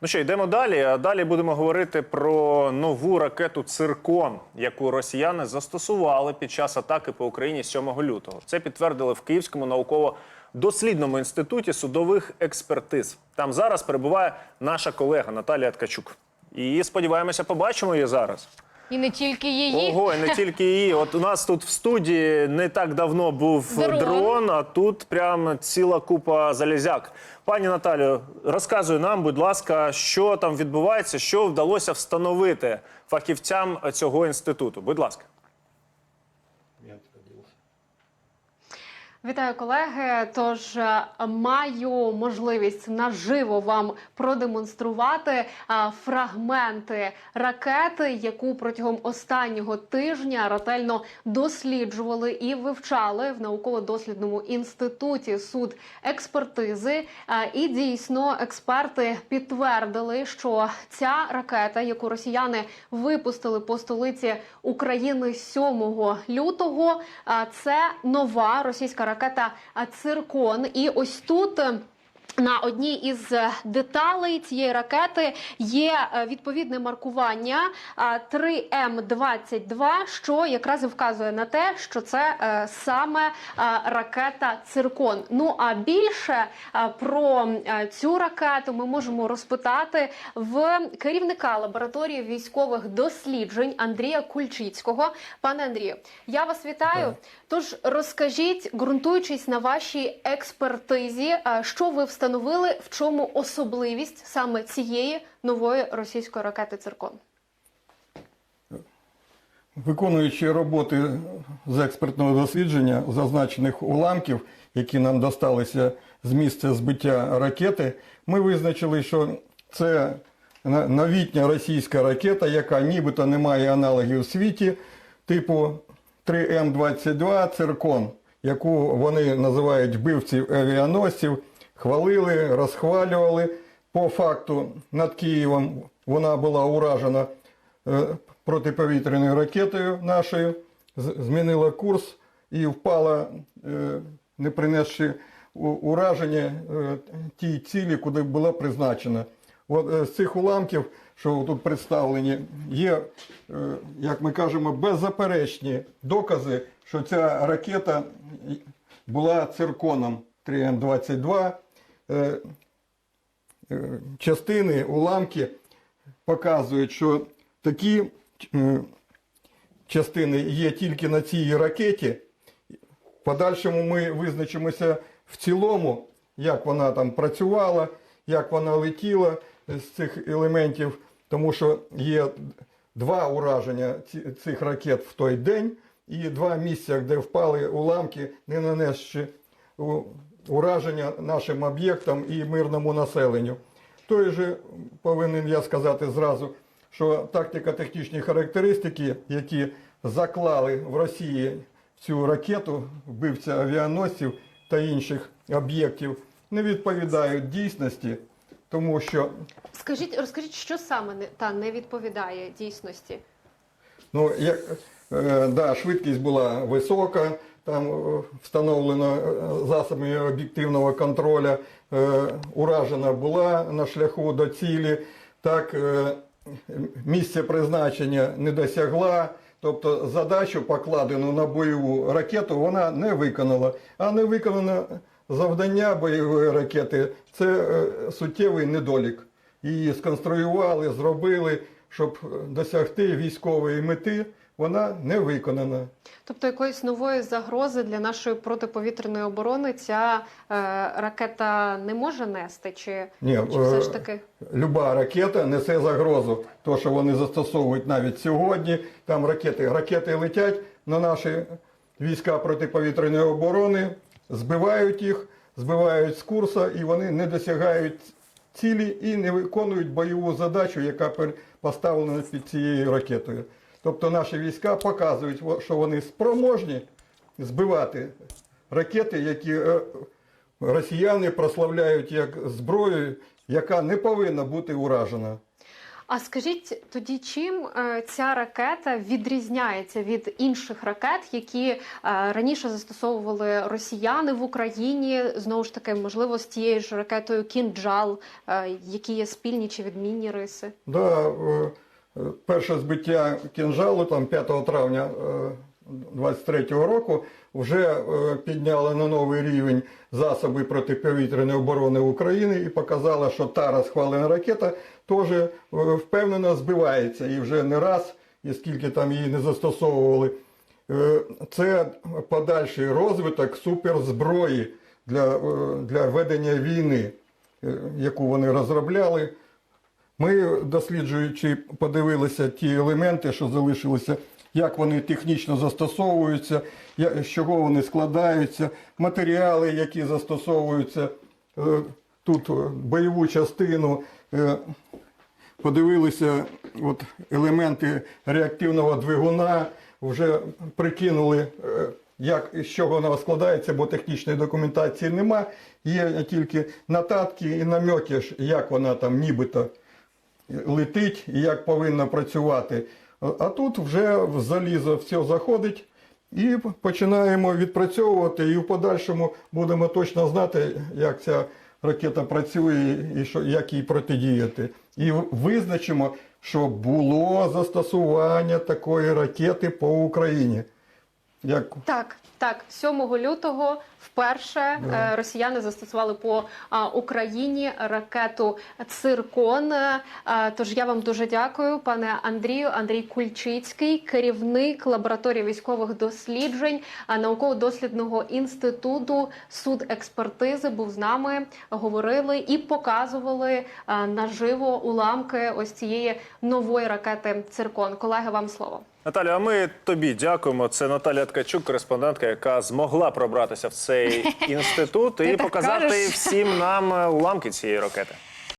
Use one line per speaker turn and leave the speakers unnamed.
Ну що, йдемо далі. А далі будемо говорити про нову ракету Циркон, яку росіяни застосували під час атаки по Україні 7 лютого. Це підтвердили в Київському науково-дослідному інституті судових експертиз. Там зараз перебуває наша колега Наталія Ткачук. І сподіваємося, побачимо її зараз.
І не тільки її.
Ого, і не тільки її. От у нас тут в студії не так давно був
Дрон.
дрон, а тут прям ціла купа залізяк. Пані Наталю, розказуй нам, будь ласка, що там відбувається, що вдалося встановити фахівцям цього інституту. Будь ласка.
Вітаю, колеги. Тож е, маю можливість наживо вам продемонструвати е, фрагменти ракети, яку протягом останнього тижня ретельно досліджували і вивчали в науково-дослідному інституті суд експертизи. Е, І дійсно експерти підтвердили, що ця ракета, яку росіяни випустили по столиці України 7 лютого, це нова російська ракета е, Циркон. І ось тут. Е, На одній із е, деталей цієї ракети є е, відповідне маркування е, 3М22, що якраз і вказує на те, що це е, саме е, ракета Циркон. Ну а більше е, про е, цю ракету ми можемо розпитати в керівника лабораторії військових досліджень Андрія Кульчицького. Пане Андрію, я вас вітаю. Тож розкажіть, ґрунтуючись на вашій експертизі, е, що ви встановили, в чому особливість саме цієї нової російської ракети Циркон?
Виконуючи роботи з експертного дослідження зазначених уламків, які нам досталися з місця збиття ракети, ми визначили, що це новітня російська ракета, яка нібито не має аналогів у світі, типу 3М22 Циркон, яку вони називають вбивців авіаносців, хвалили, розхвалювали. По факту над Києвом вона була уражена е, протиповітряною ракетою нашою, змінила курс і впала, е, не принесши ураження е, тій цілі, куди була призначена. От з цих уламків, що тут представлені, є, як ми кажемо, беззаперечні докази, що ця ракета була цирконом 3М22. Е, е, Частини, уламки показують, що такі е, частини є тільки на цій ракеті. Подальшому ми визначимося в цілому, як вона там працювала, як вона летіла з цих елементів, тому що є два ураження цих ракет в той день і два місця, де впали уламки, не нанесши ураження нашим об'єктам і мирному населенню. Той же повинен я сказати зразу, що тактико-технічні характеристики, які заклали в Росії цю ракету, вбивця авіаносців та інших об'єктів, не відповідають дійсності, тому що
Скажіть, розкажіть, що саме не та не відповідає дійсності?
Ну, як, да, швидкість була висока, там е, встановлено е, засобами об'єктивного контролю, е, уражена була на шляху до цілі, так е, місце призначення не досягла. Тобто задачу, покладену на бойову ракету, вона не виконала. А не виконане завдання бойової ракети це е, суттєвий недолік. Її сконструювали, зробили, щоб досягти військової мети, вона не виконана.
Тобто якоїсь нової загрози для нашої протиповітряної оборони ця е, ракета не може нести? Чи,
Ні,
чи все
е,
ж таки?
Люба ракета несе загрозу. То, що вони застосовують навіть сьогодні, там ракети, ракети летять на наші війська протиповітряної оборони, збивають їх, збивають з курсу, і вони не досягають цілі і не виконують бойову задачу, яка поставлена під цією ракетою. Тобто наші війська показують, що вони спроможні збивати ракети, які е, росіяни прославляють як зброю, яка не повинна бути уражена.
А скажіть тоді, чим е, ця ракета відрізняється від інших ракет, які е, раніше застосовували росіяни в Україні? Знову ж таки, можливо, з тією ж ракетою Кінджал, які є спільні чи відмінні риси?
Да, перше збиття кінжалу там 5 травня 23-го року вже е, підняли на новий рівень засоби протиповітряної оборони України і показала, що та розхвалена ракета теж е, впевнено збивається і вже не раз, і скільки там її не застосовували. Е, Це подальший розвиток суперзброї для, е, для ведення війни, е, яку вони розробляли. Ми, досліджуючи, подивилися ті елементи, що залишилися, як вони технічно застосовуються, з чого вони складаються, матеріали, які застосовуються, е, тут е, бойову частину. е, Подивилися от, елементи реактивного двигуна, вже прикинули, як, з чого вона складається, бо технічної документації нема. Є тільки нотатки і намеки, ж, як вона там нібито летить і як повинна працювати. А тут вже в залізо все заходить і починаємо відпрацьовувати, і в подальшому будемо точно знати, як ця ракета працює і що, як їй протидіяти. І визначимо, що було застосування такої ракети по Україні. Як
Так, так, 7 лютого вперше е, росіяни застосували по Україні ракету Циркон. Е, тож я вам дуже дякую, пане Андрію. Андрій Кульчицький, керівник лабораторії військових досліджень науково-дослідного інституту суд експертизи, був з нами. Говорили і показували наживо уламки ось цієї нової ракети Циркон. Колеги, вам слово.
Наталя, а ми тобі дякуємо. Це Наталя Ткачук, кореспондентка, яка змогла пробратися в цей інститут і показати всім нам е, уламки цієї ракети.